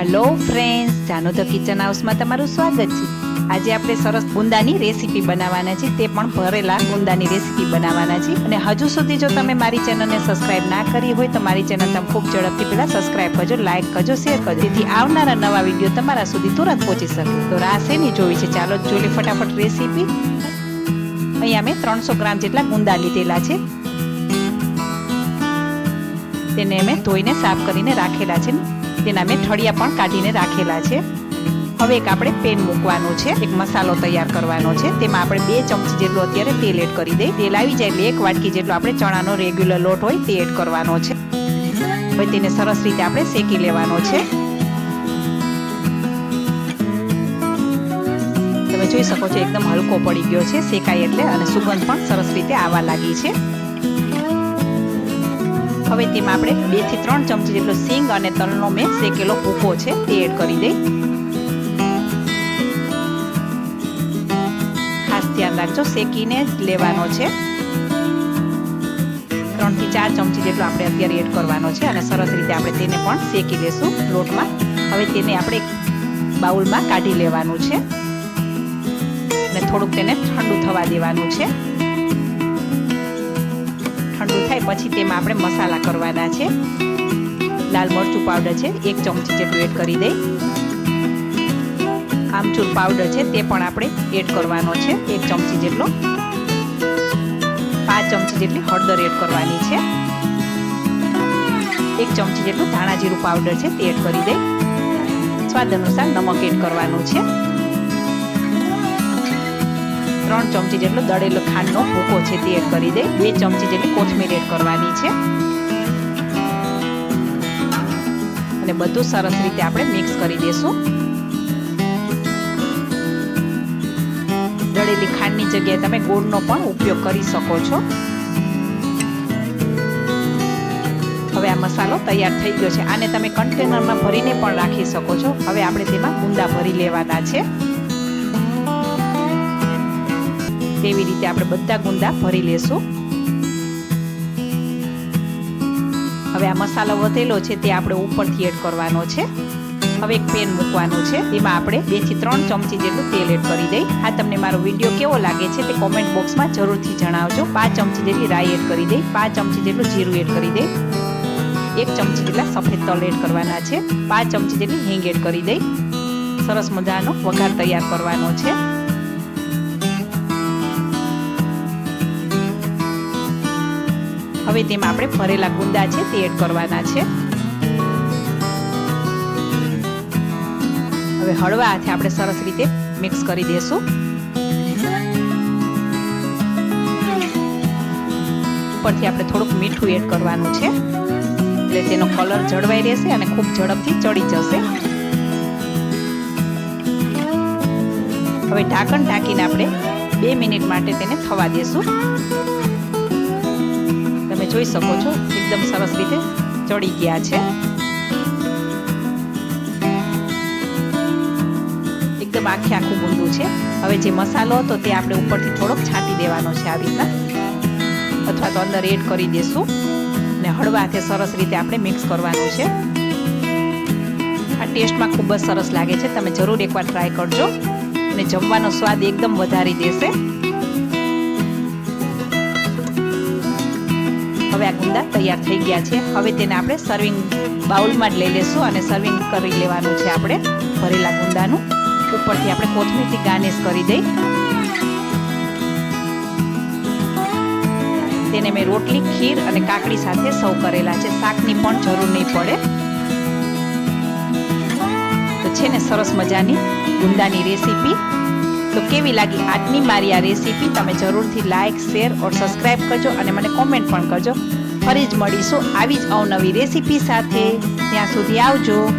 Hello friends જાનો the kitchen હાઉસમાં તમારું સ્વાગત છે. આજે આપણે સરસ ગુંદાની રેસીપી બનાવવાના છે. તે પણ ભરેલા ગુંદાની રેસીપી બનાવવાના છે. અને હજુ સુધી જો તમે મારી ચેનલને સબસ્ક્રાઇબ ના કરી હોય, તો મારી ચેનલ તમે ખૂબ ઝડપથી પહેલા સબસ્ક્રાઇબ કરજો લાઇક કરજો શેર કરજો. જેથી આવનારા નવા વીડિયો તમારા સુધી તુરંત પહોંચી શકે. તો રાહ નહીં જોવી છે. ચાલો જોઈ લે ફટાફટ રેસીપી અહીંયા મેં ત્રણસો ગ્રામ જેટલા ગુંદા લીધેલા છે. તેને મેં ધોઈને સાફ કરીને રાખેલા છે. તેના મેં ઠળિયા પણ કાઢીને રાખેલા છે. હવે એક આપણે પેન મૂકવાનું છે. એક મસાલો તૈયાર કરવાનો છે. તેમાં આપણે બે ચમચી જેટલું અત્યારે તેલ એડ કરી દઈ તેલ આવી જાય એટલે એક વાટકી જેટલો આપણે ચણાનો રેગ્યુલર લોટ હોય તે એડ કરવાનો છે. હવે તેને સરસ રીતે આપણે શેકી લેવાનો છે. તમે જોઈ શકો છો, એકદમ હલકો પડી ગયો છે, શેકાય એટલે અને સુગંધ પણ સરસ રીતે આવવા લાગી છે. હવે તેમાં આપણે બેથી ત્રણ ચમચી જેટલો સિંગ અને તલનો મેં શેકેલો ભૂકો છે, તે એડ કરી દઈ. ખાસ ધ્યાન રાખજો, શેકીને જ લેવાનો છે. ત્રણથી ચાર ચમચી જેટલો આપણે અત્યારે એડ કરવાનો છે અને સરસ રીતે આપણે તેને પણ શેકી લેશું લોટમાં. હવે તેને આપણે બાઉલમાં કાઢી લેવાનું છે. અને થોડુંક તેને ઠંડુ થવા દેવાનું છે. ઠંડુ થાય પછી તેમાં આપણે મસાલા કરવાના છે. લાલ મરચું પાવડર છે, એક ચમચી જેટલું એડ કરી દઈ. આમચૂર પાવડર છે, તે પણ આપણે એડ કરવાનો છે, એક ચમચી જેટલો. પાંચ ચમચી જેટલી હળદર એડ કરવાની છે. એક ચમચી જેટલું ધાણા જીરું પાવડર છે, તે એડ કરી દઈ. સ્વાદ અનુસાર નમક એડ કરવાનું છે. ત્રણ ચમચી જેટલો દળેલો ખાંડનો ભૂકો છે તે એડ કરી દે. બે ચમચી જેટલી કોથમીર એડ કરવાની છે. અને બધું સરસ રીતે આપણે મિક્સ કરી દેશું. દળેલી ખાંડની જગ્યાએ તમે ગોળનો પણ ઉપયોગ કરી શકો છો. હવે આ મસાલો તૈયાર થઈ ગયો છે. આને તમે કન્ટેનરમાં ભરીને પણ રાખી શકો છો. હવે આપણે તેમાં ગુંદા ભરી લેવાના છે. તેવી રીતે આપણે બધા ગુંદા ભરી લેશું. હવે આ મસાલો વધેલો છે તે આપણે ઉપરથી એડ કરવાનો છે. હવે એક પેન મૂકવાનું છે. એમાં આપણે બેથી ત્રણ ચમચી જેટલું તેલ એડ કરી દઈ. આ તમને મારો વીડિયો કેવો લાગે છે તે કોમેન્ટ બોક્સમાં જરૂરથી જણાવજો. પાંચ ચમચી જેટલી રાઈ એડ કરી દઈ. પાંચ ચમચી જેટલું જીરું એડ કરી દઈ. એક ચમચી જેટલા સફેદ તલ એડ કરવાના છે. પાંચ ચમચી જેટલી હિંગ એડ કરી દઈ. સરસ મજાનો વઘાર તૈયાર કરવાનો છે. હવે તેમાં આપણે ભરેલા ગુંદા છે તે એડ કરવાના છે. હવે હળવા હાથે આપણે સરસ રીતે મિક્સ કરી દેશું. ઉપરથી આપણે થોડુંક મીઠું એડ કરવાનું છે. એટલે તેનો કલર જળવાઈ રહેશે અને ખૂબ ઝડપથી ચડી જશે. હવે ઢાંકણ ઢાંકીને આપણે બે મિનિટ માટે તેને થવા દેશું. જોઈ શકો છો. એકદમ સરસ રીતે ચડી ગયા છે. એકદમ આખે આખું ગુંદું છે. હવે જે મસાલો હતો તે આપણે ઉપરથી થોડોક છાંટી દેવાનો છે આવી રીતના. અથવા તો અંદર એડ કરી દેશું. ને હળવા હાથે સરસ રીતે આપણે મિક્સ કરવાનું છે. આ ટેસ્ટમાં ખૂબ જ સરસ લાગે છે. તમે જરૂર એકવાર ટ્રાય કરજો. અને જમવાનો સ્વાદ એકદમ વધારી દેશે. ગુંદા તૈયાર થઈ ગયા છે. હવે તેને આપણે સર્વિંગ બાઉલમાં જ લઈ લેશું અને સર્વિંગ કરી લેવાનું છે આપણે ભરેલા ગુંદાનું. ઉપરથી આપણે કોથમીરથી ગાર્નિશ કરી દઈ. તેને મેં રોટલી, ખીર અને કાકડી સાથે સર્વ કરેલા છે. શાકની પણ જરૂર નહીં પડે. તો છે ને સરસ મજાની ગુંદાની રેસીપી. તો કેવી લાગી આજની મારી આ રેસીપી? તમે જરૂરથી લાઇક શેર ઓર સબસ્ક્રાઈબ કરજો અને મને કોમેન્ટ પણ કરજો. ફરી જ મળીશું આવી જ અવનવી રેસીપી સાથે. ત્યાં સુધી આવજો.